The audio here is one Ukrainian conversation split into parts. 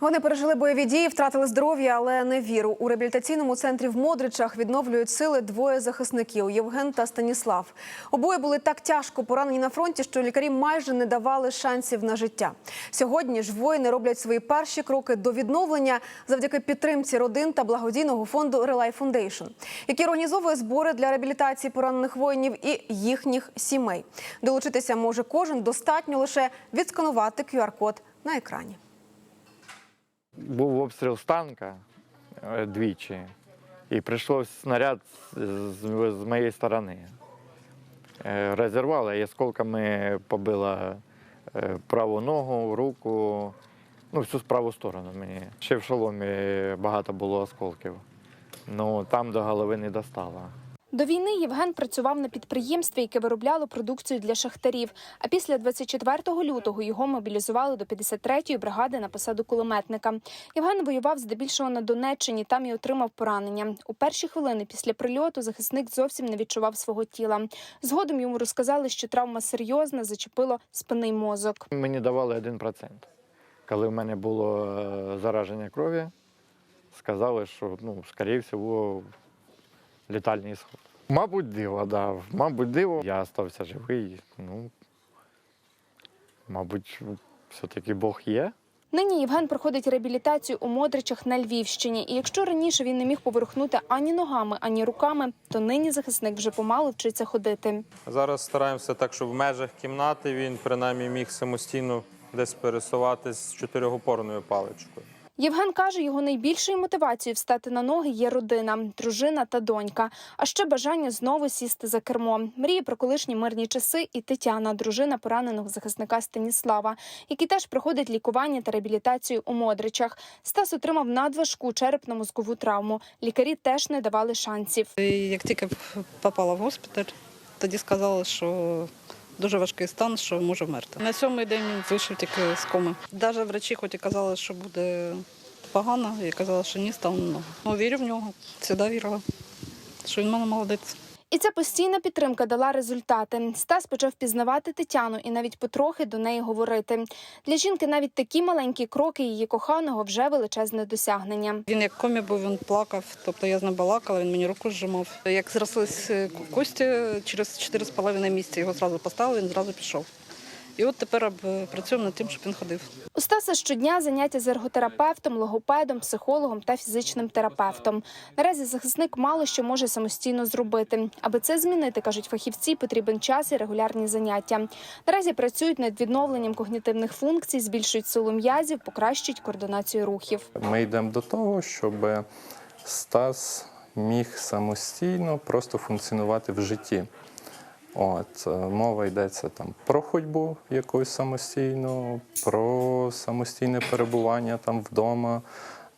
Вони пережили бойові дії, втратили здоров'я, але не віру. У реабілітаційному центрі в Модричах відновлюють сили двоє захисників Євген та Станіслав. Обоє були так тяжко поранені на фронті, що лікарі майже не давали шансів на життя. Сьогодні ж воїни роблять свої перші кроки до відновлення завдяки підтримці родин та благодійного фонду Relay Foundation, який організовує збори для реабілітації поранених воїнів і їхніх сімей. Долучитися може кожен достатньо лише відсканувати QR-код на екрані. Був обстріл з танка е, двічі, і прийшов снаряд з, з- моєї сторони. Е, Розірвало і осколками побила е, праву ногу, руку, ну, всю праву сторону мені. Ще в шоломі багато було осколків. Ну там до голови не достало. До війни Євген працював на підприємстві, яке виробляло продукцію для шахтарів. А після 24 лютого його мобілізували до 53-ї бригади на посаду кулеметника. Євген воював здебільшого на Донеччині, там і отримав поранення. У перші хвилини після прильоту захисник зовсім не відчував свого тіла. Згодом йому розказали, що травма серйозна, зачепило спинний мозок. Мені давали 1%. Коли в мене було е, зараження крові, сказали, що ну, скоріше всього, літальний ісход. Мабуть, диво, да. Мабуть, диво. Я залишився живий. Ну, мабуть, все-таки Бог є. Нині Євген проходить реабілітацію у Модричах на Львівщині. І якщо раніше він не міг поворухнути ані ногами, ані руками, то нині захисник вже помалу вчиться ходити. Зараз стараємося так, щоб в межах кімнати він принаймні міг самостійно десь пересуватись з чотирьохопорною паличкою. Євген каже, його найбільшою мотивацією встати на ноги є родина, дружина та донька. А ще бажання знову сісти за кермо. Мріє про колишні мирні часи і Тетяна, дружина пораненого захисника Станіслава, який теж проходить лікування та реабілітацію у Модричах. Стас отримав надважку черепно-мозкову травму. Лікарі теж не давали шансів. Як тільки попала в госпіталь, тоді сказали, що дуже важкий стан, що може вмерти. На сьомий день він вийшов тільки з коми. Навіть врачі, хоч і казали, що буде погано, і казали, що ні, став на ногу. Ну, вірю в нього, завжди вірила, що він в мене молодець. І ця постійна підтримка дала результати. Стас почав пізнавати Тетяну і навіть потрохи до неї говорити. Для жінки навіть такі маленькі кроки її коханого вже величезне досягнення. Він як комі був, він плакав, тобто я з ним балакала, він мені руку зжимав. Як зрослись кості, через 4,5 місяці його зразу поставили, він зразу пішов. І от тепер е, працюємо над тим, щоб він ходив. У Стаса щодня заняття з ерготерапевтом, логопедом, психологом та фізичним терапевтом. Наразі захисник мало що може самостійно зробити. Аби це змінити, кажуть фахівці, потрібен час і регулярні заняття. Наразі працюють над відновленням когнітивних функцій, збільшують силу м'язів, покращують координацію рухів. Ми йдемо до того, щоб Стас міг самостійно просто функціонувати в житті. От, е, мова йдеться там про ходьбу якусь самостійну, про самостійне перебування там вдома,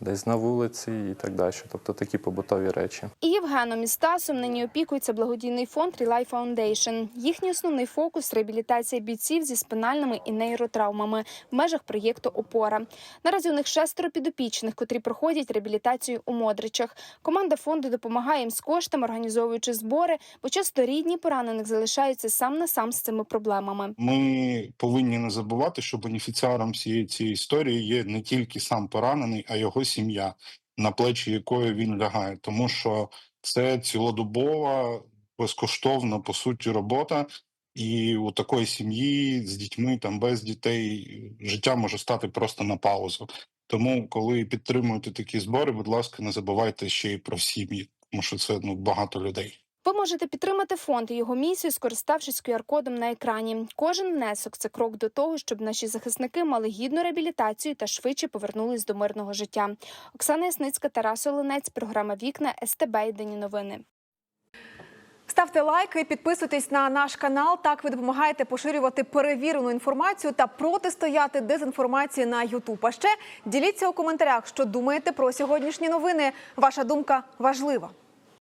десь на вулиці і так далі. Тобто такі побутові речі. І Євгеном і Стасом нині опікується благодійний фонд Relay Foundation. Їхній основний фокус реабілітація бійців зі спинальними і нейротравмами в межах проєкту Опора. Наразі у них шестеро підопічних, котрі проходять реабілітацію у Модричах. Команда фонду допомагає їм з коштами, організовуючи збори, бо часто рідні поранених залишаються сам на сам з цими проблемами. Ми повинні не забувати, що бенефіціаром всієї цієї історії є не тільки сам поранений, а його сім'я, на плечі якої він лягає, тому що це цілодобова, безкоштовна по суті робота. І у такої сім'ї з дітьми, там без дітей, життя може стати просто на паузу. Тому, коли підтримуєте такі збори, будь ласка, не забувайте ще й про сім'ї, тому що це ну багато людей. Ви можете підтримати фонд і його місію, скориставшись QR-кодом на екрані. Кожен внесок це крок до того, щоб наші захисники мали гідну реабілітацію та швидше повернулись до мирного життя. Оксана Ясницька, Тарас Оленець, програма Вікна СТБ Єдині новини. Ставте лайки, підписуйтесь на наш канал. Так ви допомагаєте поширювати перевірену інформацію та протистояти дезінформації на Ютуб. А ще діліться у коментарях, що думаєте про сьогоднішні новини. Ваша думка важлива.